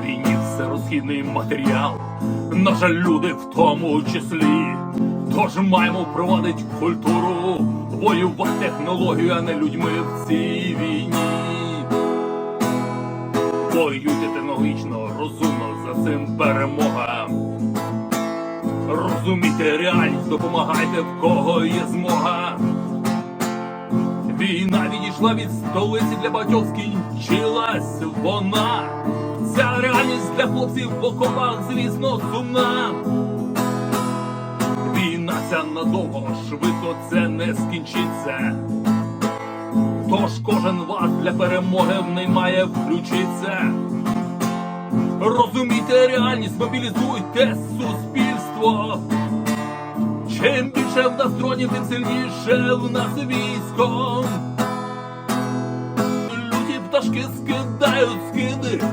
Війні все розхідний матеріал, на жаль, люди в тому числі. Тож маємо проводити культуру, воювати технологію, а не людьми в цій війні. Воюйте технологічно, розумно, за цим перемога. Розумійте реальність, допомагайте в кого є змога. Війна відійшла від столиці для багатьох скінчилась вона. Ця реальність для хлопців в окопах, звісно, сумна. Війна ця надовго, швидко це не скінчиться. Тож кожен вас для перемоги в неї має включитися. Розумійте реальність, мобілізуйте суспільство. Чим більше в нас дронів, тим сильніше в нас військо. Люті пташки скидають скиди,